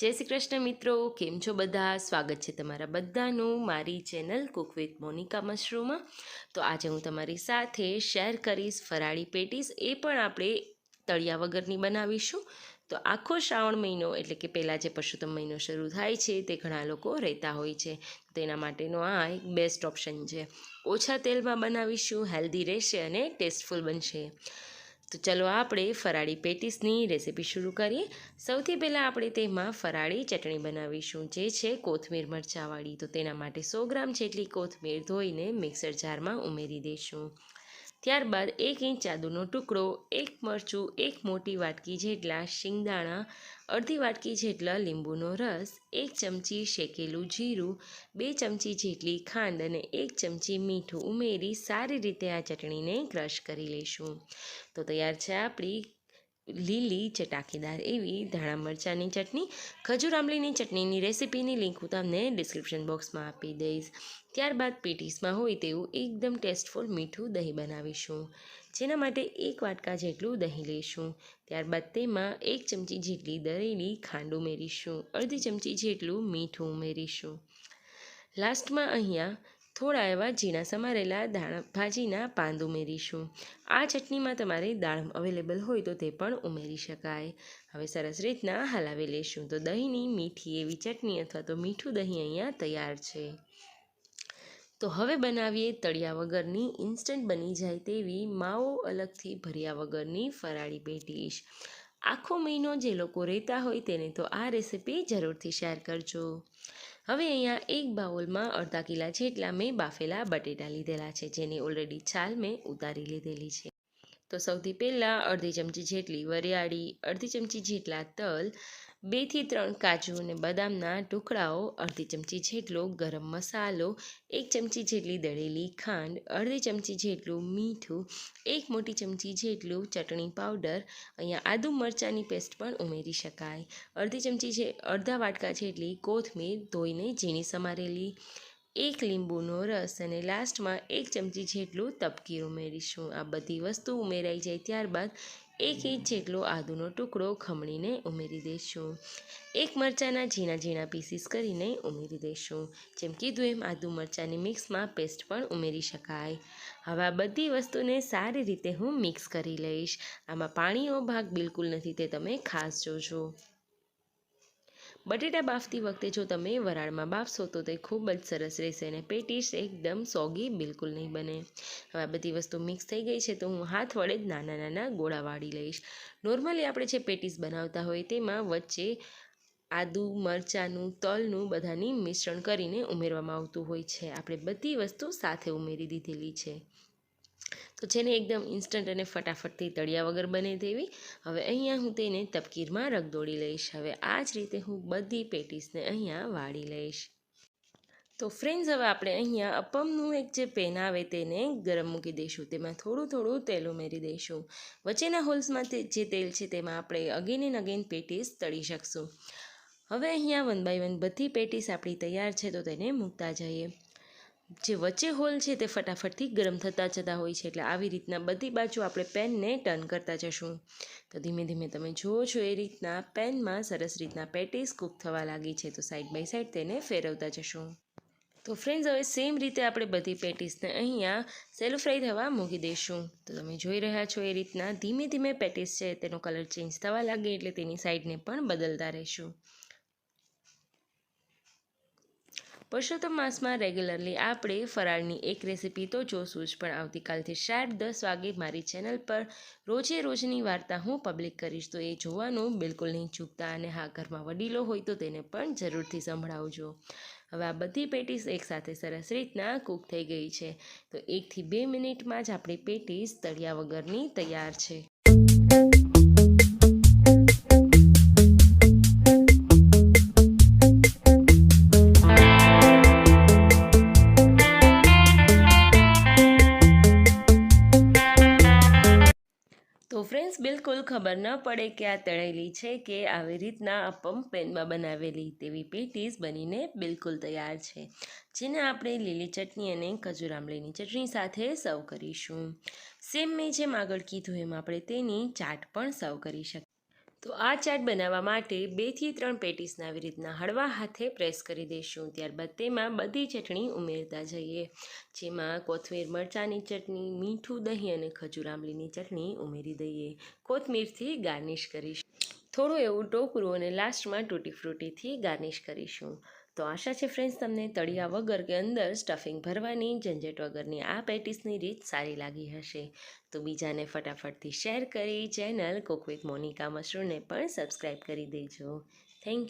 જય શ્રી કૃષ્ણ મિત્રો, કેમ છો બધા? સ્વાગત છે તમારા બધાનું મારી ચેનલ કુક વિથ મોનિકા મશરૂમમાં. તો આજે હું તમારી સાથે શેર કરીશ ફરાળી પેટીસ, એ પણ આપણે તળિયા વગરની બનાવીશું. તો આખો શ્રાવણ મહિનો, એટલે કે પહેલાં જે પશુત્તમ મહિનો શરૂ થાય છે, તે ઘણા લોકો રહેતા હોય છે. તેના માટેનો આ એક બેસ્ટ ઓપ્શન છે. ઓછા તેલમાં બનાવીશું હેલ્ધી રહેશે અને ટેસ્ટફુલ બનશે. તો ચલો આપણે ફરાળી પેટીસની રેસીપી શરૂ કરીએ. સૌથી પહેલાં આપણે તેમાં ફરાળી ચટણી બનાવીશું, જે છે કોથમીર મરચાંવાળી. તો તેના માટે સો ગ્રામ જેટલી કોથમીર ધોઈને મિક્સર જારમાં ઉમેરી દઈશું. ત્યારબાદ એક ઇંચ આદુનો ટુકડો, એક મરચું, એક મોટી વાટકી જેટલા શિંગદાણા, અડધી વાટકી જેટલા લીંબુનો રસ, એક ચમચી શેકેલું જીરું, બે ચમચી જેટલી ખાંડ અને એક ચમચી મીઠું ઉમેરી સારી રીતે આ ચટણીને ક્રશ કરી લઈશું. તો તૈયાર છે આપણી લીલી ચટાકેદાર એવી ધાણા મરચાંની ચટણી, ખજૂર આંબલીની ચટણીની રેસીપીની લિંક હું તમને ડિસ્ક્રિપ્શન બોક્સમાં આપી દઈશ. ત્યારબાદ પેટીસમાં હોય તેવું એકદમ ટેસ્ટફુલ મીઠું દહીં બનાવીશું, જેના માટે એક વાટકા જેટલું દહીં લઈશું. ત્યારબાદ તેમાં એક ચમચી જેટલી દરેલી ખાંડ ઉમેરીશું, અડધી ચમચી જેટલું મીઠું ઉમેરીશું. લાસ્ટમાં અહીંયા થોડા એવા ઝીણા સમારેલા દાણા ભાજીના પાંદ ઉમેરીશું. આ ચટણીમાં તમારે દાળ અવેલેબલ હોય તો તે પણ ઉમેરી શકાય. હવે સરસ રીતના હલાવી લઈશું. તો દહીંની મીઠી એવી ચટણી અથવા તો મીઠું દહીં અહીંયા તૈયાર છે. તો હવે બનાવીએ તળિયા વગરની ઇન્સ્ટન્ટ બની જાય તેવી માવો અલગથી ભર્યા વગરની ફરાળી પેટીશ. આખો મહિનો જે લોકો રહેતા હોય તેને તો આ રેસીપી જરૂરથી શેર કરજો. હવે અહીંયા એક બાઉલમાં અડધા કિલા જેટલા મેં બાફેલા બટેટા લીધેલા છે, જેની ઓલરેડી છાલ મેં ઉતારી લીધેલી છે. તો સૌથી પહેલાં અડધી ચમચી જેટલી વરિયાળી, અડધી ચમચી જેટલા તલ, બેથી ત્રણ કાજુ અને બદામના ટુકડાઓ, અડધી ચમચી જેટલો ગરમ મસાલો, એક ચમચી જેટલી દળેલી ખાંડ, અડધી ચમચી જેટલું મીઠું, એક મોટી ચમચી જેટલું ચટણી પાવડર. અહીંયા આદુ મરચાંની પેસ્ટ પણ ઉમેરી શકાય. અડધી ચમચી જે, અડધા વાટકા જેટલી કોથમીર ધોઈને ઝીણી સમારેલી. એક લીંબુનો રસ અને લાસ્ટમાં એક ચમચી જેટલું તપકીર ઉમેરીશું. આ બધી વસ્તુ ઉમેરાઈ જાય ત્યારબાદ એક ઇંચ જેટલો આદુનો ટુકડો ખમણીને ઉમેરી દઈશું. એક મરચાંના ઝીણા ઝીણા પીસીસ કરીને ઉમેરી દઈશું. જેમ કીધું એમ આદુ મરચાંની મિક્સમાં પેસ્ટ પણ ઉમેરી શકાય. હવે આ બધી વસ્તુને સારી રીતે હું મિક્સ કરી લઈશ. આમાં પાણીનો ભાગ બિલકુલ નથી તે તમે ખાસ જોજો. બટેટા બાફતી વખતે જો તમે વરાળમાં બાફશો તો તે ખૂબ જ સરસ રહેશે અને પેટીસ એકદમ સોગી બિલકુલ નહીં બને. હવે આ બધી વસ્તુ મિક્સ થઈ ગઈ છે તો હું હાથ વડે જ નાના નાના ગોળા વાળી લઈશ. નોર્મલી આપણે જે પેટીસ બનાવતા હોય તેમાં વચ્ચે આદુ, મરચાંનું, તલનું બધાની મિશ્રણ કરીને ઉમેરવામાં આવતું હોય છે. આપણે બધી વસ્તુ સાથે ઉમેરી દીધેલી છે. તો જેને એકદમ ઇન્સ્ટન્ટ અને ફટાફટથી તળિયા વગર બને તેવી, હવે અહીંયા હું તેને તપકીરમાં રગદોડી લઈશ. હવે આ જ રીતે હું બધી પેટીસને અહીંયા વાળી લઈશ. તો ફ્રેન્ડ્સ હવે આપણે અહીંયા અપમનું એક જે પેન આવે તેને ગરમ મૂકી દઈશું. તેમાં થોડું થોડું તેલ ઉમેરી દઈશું. વચ્ચેના હોલ્સમાં જે તેલ છે તેમાં આપણે અગેન એન્ડ અગેન પેટીસ તળી શકશું. હવે અહીંયા વન બાય વન બધી પેટીસ આપણી તૈયાર છે, તો તેને મૂકતા જઈએ. જે વચ્ચે હોલ છે તે ફટાફટથી ગરમ થતા જતા હોય છે. એટલે આવી રીતના બધી બાજુ આપણે પેનને ટર્ન કરતા જશું. તો ધીમે ધીમે તમે જુઓ છો એ રીતના પેનમાં સરસ રીતના પેટીસ કૂક થવા લાગી છે. તો સાઈડ બાય સાઈડ તેને ફેરવતા જશું. તો ફ્રેન્ડ્સ હવે સેમ રીતે આપણે બધી પેટીસને અહીંયા સેલો ફ્રાય થવા મૂકી દઈશું. તો તમે જોઈ રહ્યા છો એ રીતના ધીમે ધીમે પેટીસ છે, તેનો કલર ચેન્જ થવા લાગે એટલે તેની સાઈડને પણ બદલતા રહીશું. પરસોત્તમ માસમાં રેગ્યુલરલી આપણે ફરાળની એક રેસીપી તો જોશું જ, પણ આવતીકાલથી શાર્પ દસ વાગે મારી ચેનલ પર રોજે રોજની વાર્તા હું પબ્લિક કરીશ. તો એ જોવાનું બિલકુલ નહીં ચૂકતા અને હા, ઘરમાં વડીલો હોય તો તેને પણ જરૂરથી સંભળાવજો. હવે આ બધી પેટીસ એકસાથે સરસ રીતના કૂક થઈ ગઈ છે. તો એકથી બે મિનિટમાં જ આપણી પેટીસ તળિયા વગરની તૈયાર છે. ફ્રેન્ડ્સ બિલકુલ ખબર ન પડે કે આ તળેલી છે કે આવી રીતના અપમ પેનમાં બનાવેલી તેવી પેટીસ બનીને બિલકુલ તૈયાર છે, જેને આપણે લીલી ચટણી અને ખજૂર આંબલીની ચટણી સાથે સર્વ કરીશું. સેમ મેં જેમ આગળ કીધું એમ આપણે તેની ચાટ પણ સર્વ કરી શકીએ તો આ ચાટ બનાવવા માટે બેથી ત્રણ પેટીસને આવી રીતના હળવા હાથે પ્રેસ કરી દઈશું. ત્યારબાદ તેમાં બધી ચટણી ઉમેરતા જઈએ. જેમાં કોથમીર મરચાંની ચટણી, મીઠું દહીં અને ખજૂર આંબલીની ચટણી ઉમેરી દઈએ. કોથમીરથી ગાર્નિશ કરીશું. થોડું એવું ટોકરું અને લાસ્ટમાં તૂટી ફ્રૂટીથી ગાર્નિશ કરીશું. તો આશા છે ફ્રેન્ડ્સ, તમને તળિયા વગર કે અંદર સ્ટફિંગ ભરવાની, ઝંઝટ વગરની આ પેટીસની રીત સારી લાગી હશે. તો બીજાને ફટાફટથી શેર કરી, ચેનલ કોકવિક મોનિકા મશરૂને પણ સબસ્ક્રાઈબ કરી દેજો. Thank you.